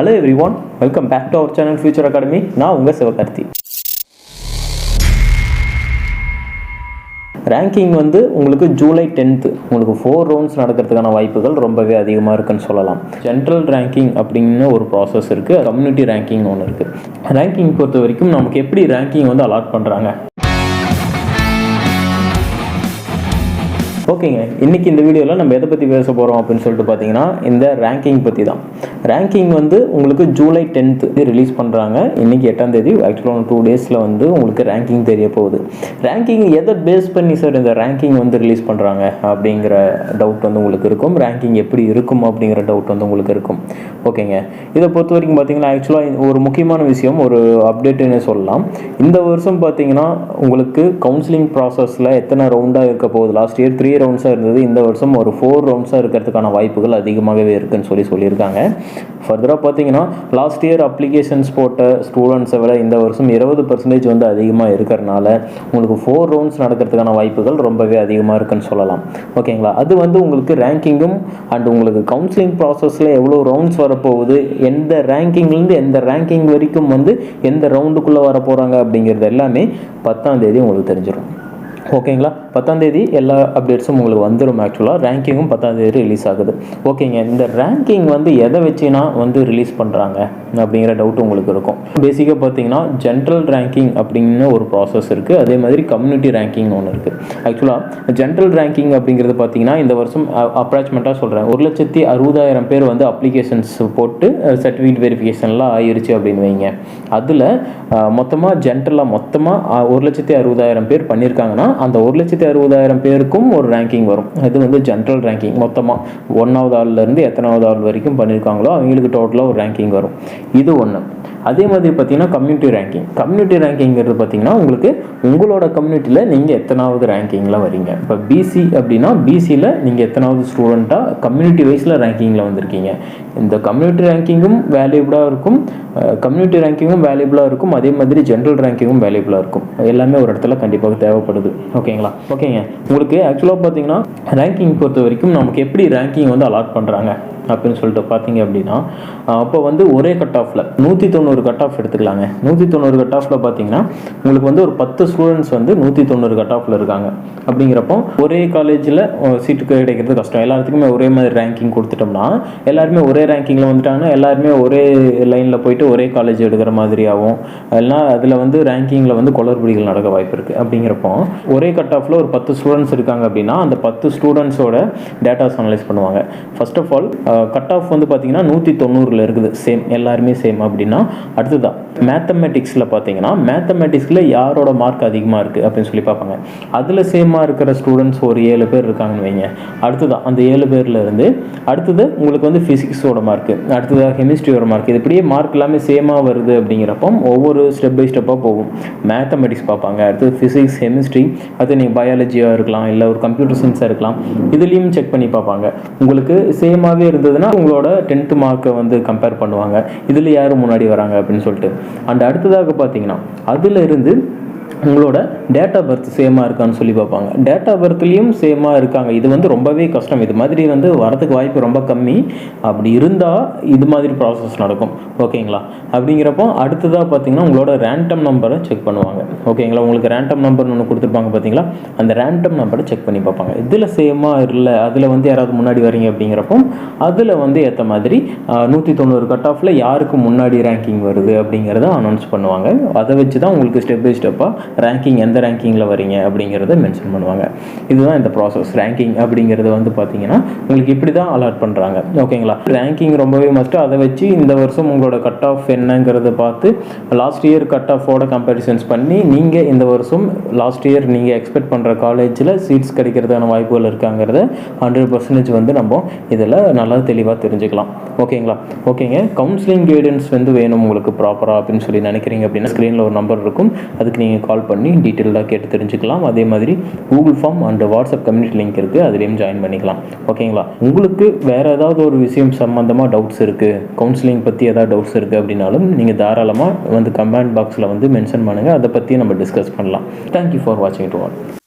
Hello everyone welcome back to our channel future academy நான் உங்கள் Sivakarthi. Ranking வந்து உங்களுக்கு ஜூலை டென்த்து உங்களுக்கு ஃபோர் ரவுண்ட்ஸ் நடக்கிறதுக்கான வாய்ப்புகள் ரொம்பவே அதிகமாக இருக்குன்னு சொல்லலாம். ஜென்ரல் ரேங்கிங் அப்படின்னு ஒரு ப்ராசஸ் இருக்குது கம்யூனிட்டி ரேங்கிங் ஒன்று இருக்குது ரேங்கிங் பொறுத்த வரைக்கும் நமக்கு எப்படி ரேங்கிங் வந்து அலாட் பண்ணுறாங்க ஓகேங்க. இன்றைக்கி இந்த வீடியோவில் நம்ம எதை பற்றி பேச போகிறோம் அப்படின்னு சொல்லிட்டு பார்த்தீங்கன்னா இந்த ரேங்கிங் பற்றி தான் ரேங்கிங் வந்து உங்களுக்கு ஜூலை டென்த்து ரிலீஸ் பண்ணுறாங்க இன்னைக்கு எட்டாம் தேதி ஆக்சுவலாக டூ டேஸில் வந்து உங்களுக்கு ரேங்கிங் தெரிய போகுது. ரேங்கிங் எதை பேஸ் பண்ணி சார் இந்த ரேங்கிங் வந்து ரிலீஸ் பண்ணுறாங்க அப்படிங்கிற டவுட் வந்து உங்களுக்கு இருக்கும். ரேங்கிங் எப்படி இருக்கும் அப்படிங்கிற டவுட் வந்து உங்களுக்கு இருக்கும். ஓகேங்க. இதை பொறுத்த வரைக்கும் பார்த்தீங்கன்னா ஆக்சுவலாக ஒரு முக்கியமான விஷயம் ஒரு அப்டேட்டுன்னு சொல்லலாம். இந்த வருஷம் பார்த்தீங்கன்னா உங்களுக்கு கவுன்சிலிங் ப்ராசஸில் எத்தனை ரவுண்டாக இருக்க போகுது? லாஸ்ட் இயர் த்ரீ ரவுண்ட்ஸாக இருந்தது. இந்த வருஷம் ஒரு ஃபோர் ரவுண்ட்ஸாக இருக்கிறதுக்கான வாய்ப்புகள் அதிகமாகவே இருக்குன்னு சொல்லி சொல்லியிருக்காங்க. ஃபர்தராக பார்த்தீங்கன்னா லாஸ்ட் இயர் அப்ளிகேஷன்ஸ் போட்ட ஸ்டூடெண்ட்ஸை விட இந்த வருஷம் இருபது பர்சன்டேஜ் வந்து அதிகமாக இருக்கிறனால உங்களுக்கு ஃபோர் ரவுண்ட்ஸ் நடக்கிறதுக்கான வாய்ப்புகள் ரொம்பவே அதிகமாக இருக்குன்னு சொல்லலாம். ஓகேங்களா? அது வந்து உங்களுக்கு ரேங்கிங்கும் அண்ட் உங்களுக்கு கவுன்சிலிங் ப்ராசஸில் எவ்வளோ ரவுண்ட்ஸ் வரப்போகுது எந்த ரேங்கிங்லேருந்து எந்த ரேங்கிங் வரைக்கும் வந்து எந்த ரவுண்டுக்குள்ளே வர போகிறாங்க அப்படிங்கிறது எல்லாமே பத்தாம் தேதி உங்களுக்கு தெரிஞ்சிடும். ஓகேங்களா? பத்தாந்தேதி எல்லா அப்டேட்ஸும் உங்களுக்கு வந்துடும் ஆக்சுவலாக ரேங்கிங்கும் பத்தாந்தேதி ரிலீஸ் ஆகுது. ஓகேங்க இந்த ரேங்கிங் வந்து எதை வச்சுனா வந்து ரிலீஸ் பண்ணுறாங்க அப்படிங்கிற டவுட் உங்களுக்கு இருக்கும். பேசிக்காக பார்த்தீங்கன்னா ஜென்ரல் ரேங்கிங் அப்படின்னு ஒரு ப்ராசஸ் இருக்குது அதே மாதிரி கம்யூனிட்டி ரேங்கிங் ஒன்று இருக்குது ஆக்சுவலாக ஜென்ரல் ரேங்கிங் அப்படிங்கிறது பார்த்தீங்கன்னா இந்த வருஷம் அப்ராச்மெண்ட்டாக சொல்கிறேன் ஒரு லட்சத்தி அறுபதாயிரம் பேர் வந்து அப்ளிகேஷன்ஸ் போட்டு சர்டிஃபிகேட் வெரிஃபிகேஷன்லாம் ஆயிருச்சு அப்படின்னு வைங்க. அதில் மொத்தமாக ஜென்ரலாக மொத்தமாக ஒரு லட்சத்தி அறுபதாயிரம் பேர் பண்ணியிருக்காங்கன்னா அந்த ஒரு லட்சத்தி அறுபதாயிரம் பேருக்கும் ஒரு ரேங்கிங் வரும். இது வந்து ஜென்ரல் ரேங்கிங் மொத்தமாக ஒன்றாவது ஆள்லேருந்து எத்தனாவது ஆள் வரைக்கும் பண்ணியிருக்காங்களோ அவங்களுக்கு டோட்டலாக ஒரு ரேங்கிங் வரும். இது ஒன்று அதே மாதிரி பார்த்தீங்கன்னா கம்யூனிட்டி ரேங்கிங் கம்யூனிட்டி ரேங்கிங்கிறது பார்த்தீங்கன்னா உங்களுக்கு உங்களோட கம்யூனிட்டியில் நீங்கள் எத்தனாவது ரேங்கிங்கில் வரீங்க. இப்போ பிசி அப்படின்னா பிசியில் நீங்கள் எத்தனாவது ஸ்டூடெண்ட்டாக கம்யூனிட்டி வைஸில் ரேங்கிங்கில் வந்திருக்கீங்க. இந்த கம்யூனிட்டி ரேங்கிங்கும் வேல்யூபிளாக இருக்கும். கம்யூனிட்டி ரேங்கிங்கும் வேல்யூபிளாக இருக்கும். அதே மாதிரி ஜென்ரல் ரேங்கிங்கும் வேல்யூபிளாக இருக்கும். எல்லாமே ஒரு இடத்துல கண்டிப்பாக தேவைப்படுது. ஓகேங்களா? ஓகேங்க. உங்களுக்கு ஆக்சுவலாக பார்த்தீங்கன்னா ரேங்கிங் பொறுத்த வரைக்கும் நமக்கு எப்படி ரேங்கிங் வந்து அலாட் பண்ணுறாங்க அப்படின்னு சொல்லிட்டு பார்த்தீங்க அப்படின்னா அப்போ வந்து ஒரே கட் ஆஃபில் நூற்றி தொண்ணூறு கட் ஆஃப் எடுத்துக்கலாங்க. நூற்றி தொண்ணூறு கட் ஆஃபில் பார்த்தீங்கன்னா உங்களுக்கு வந்து ஒரு பத்து ஸ்டூடெண்ட்ஸ் வந்து நூற்றி தொண்ணூறு கட் ஆஃபில் இருக்காங்க. அப்படிங்கிறப்போ ஒரே காலேஜில் சீட்டு கிடைக்கிறது கஷ்டம். எல்லாத்துக்குமே ஒரே மாதிரி ரேங்கிங் கொடுத்துட்டோம்னா எல்லாருமே ஒரே ரேங்கிங்கில் வந்துட்டாங்கன்னா எல்லாருமே ஒரே லைனில் போயிட்டு ஒரே காலேஜ் எடுக்கிற மாதிரியாகவும் எல்லாம் அதில் வந்து ரேங்கிங்கில் வந்து குளறுபடிகள் நடக்க வாய்ப்பு இருக்குது அப்படிங்கிறப்போ ஒரே கட் ஆஃபில் ஒரு பத்து ஸ்டூடெண்ட்ஸ் இருக்காங்க அப்படின்னா அந்த பத்து ஸ்டூடெண்ட்ஸோட டேட்டாஸ் அனலைஸ் பண்ணுவாங்க. First of all cut off வந்து பார்த்தீங்கன்னா நூற்றி தொண்ணூறில் இருக்குது. சேம் எல்லாருமே சேம் அப்படின்னா அடுத்ததான் மேத்தமெட்டிக்ஸில் பார்த்தீங்கன்னா மேத்தமெட்டிக்ஸில் யாரோட மார்க் அதிகமாக இருக்குது அப்படின்னு சொல்லி பார்ப்பாங்க. அதில் சேமாக இருக்கிற ஸ்டூடெண்ட்ஸ் ஒரு ஏழு பேர் இருக்காங்கன்னு வைங்க. அடுத்ததான் அந்த ஏழு பேரில் இருந்து அடுத்தது உங்களுக்கு வந்து ஃபிசிக்ஸோட மார்க்கு அடுத்ததாக கெமிஸ்ட்ரியோட மார்க் இது இப்படியே மார்க் எல்லாமே சேமாக வருது அப்படிங்கிறப்போ ஒவ்வொரு ஸ்டெப் பை ஸ்டெப்பாக போகும். மேத்தமெட்டிக்ஸ் பார்ப்பாங்க. அடுத்தது ஃபிசிக்ஸ் கெமிஸ்ட்ரி அது நீங்கள் பயாலஜியாக இருக்கலாம் இல்லை ஒரு கம்ப்யூட்டர் சயின்ஸாக இருக்கலாம். இதுலேயும் செக் பண்ணி பார்ப்பாங்க. உங்களுக்கு சேமாகவே இருந்ததுன்னா உங்களோட டென்த்து மார்க்கை வந்து கம்பேர் பண்ணுவாங்க. இதில் யார் முன்னாடி வராங்க அப்படின்னு சொல்லிட்டு. அண்ட் அடுத்ததாக பார்த்தீங்கன்னா அதில் இருந்து உங்களோட டேட் ஆஃப் பர்த் சேமாக இருக்கான்னு சொல்லி பார்ப்பாங்க. டேட் ஆஃப் பர்த்லேயும் சேமாக இருக்காங்க. இது வந்து ரொம்பவே கஷ்டம். இது மாதிரி வந்து வரதுக்கு வாய்ப்பு ரொம்ப கம்மி. அப்படி இருந்தால் இது மாதிரி ப்ராசஸ் நடக்கும். ஓகேங்களா அப்படிங்கிறப்போ அடுத்ததாக பார்த்தீங்கன்னா உங்களோட ரேண்டம் நம்பரை செக் பண்ணுவாங்க. ஓகேங்களா உங்களுக்கு ரேண்டம் நம்பர்னு ஒன்று கொடுத்துருப்பாங்க பார்த்தீங்களா? அந்த ரேண்டம் நம்பரை செக் பண்ணி பார்ப்பாங்க. இதில் சேமாக இல்லை அதில் வந்து யாராவது முன்னாடி வரீங்க அப்படிங்கிறப்போ அதில் வந்து ஏற்ற மாதிரி நூற்றி தொண்ணூறு கட் ஆஃபில் யாருக்கு முன்னாடி ரேங்கிங் வருது அப்படிங்கிறத அனௌன்ஸ் பண்ணுவாங்க. அதை வச்சு தான் உங்களுக்கு ஸ்டெப் பை ஸ்டெப்பாக ரேங்கிங் எந்த ரேங்கிங்கில் வரீங்க அப்படிங்கிறத மென்ஷன் பண்ணுவாங்க. இதுதான் இந்த ப்ராசஸ் ரேங்கிங் அப்படிங்கிறது வந்து பார்த்தீங்கன்னா உங்களுக்கு இப்படி தான் அலாட் பண்ணுறாங்க ஓகேங்களா ரேங்கிங் ரொம்பவே மஸ்ட்டு அதை வச்சு இந்த வருஷம் உங்களோட கட் ஆஃப் என்னங்கிறத பார்த்து லாஸ்ட் இயர் கட் ஆஃபோட கம்பேரிசன்ஸ் பண்ணி நீங்கள் இந்த வருஷம் லாஸ்ட் இயர் நீங்கள் எக்ஸ்பெக்ட் பண்ணுற காலேஜில் சீட்ஸ் கிடைக்கிறதுக்கான வாய்ப்புகள் இருக்காங்கிறத ஹண்ட்ரட் பர்சன்டேஜ் வந்து நம்ம இதில் நல்லா தெளிவாக தெரிஞ்சுக்கலாம். ஓகேங்களா ஓகேங்க கவுன்சிலிங் கைடன்ஸ் வந்து வேணும் உங்களுக்கு ப்ராப்பராக அப்படின்னு சொல்லி நினைக்கிறீங்க அப்படின்னா ஸ்க்ரீனில் ஒரு நம்பர் இருக்கும். அதுக்கு நீங்கள் கால் கால் பண்ணி டீட்டெயிலாக கேட்டு தெரிஞ்சுக்கலாம். அதே மாதிரி Google form and WhatsApp community link இருக்குது அதுலேயும் ஜாயின் பண்ணிக்கலாம். ஓகேங்களா உங்களுக்கு வேறு ஏதாவது ஒரு விஷயம் சம்மந்தமாக டவுட்ஸ் இருக்குது கவுன்சிலிங் பற்றி ஏதாவது டவுட்ஸ் இருக்குது அப்படின்னாலும் நீங்கள் தாராளமாக வந்து கமெண்ட் பாக்ஸில் வந்து மென்ஷன் பண்ணுங்கள் அதை பற்றி நம்ம டிஸ்கஸ் பண்ணலாம். தேங்க்யூ ஃபார் வாட்சிங் டு ஆல்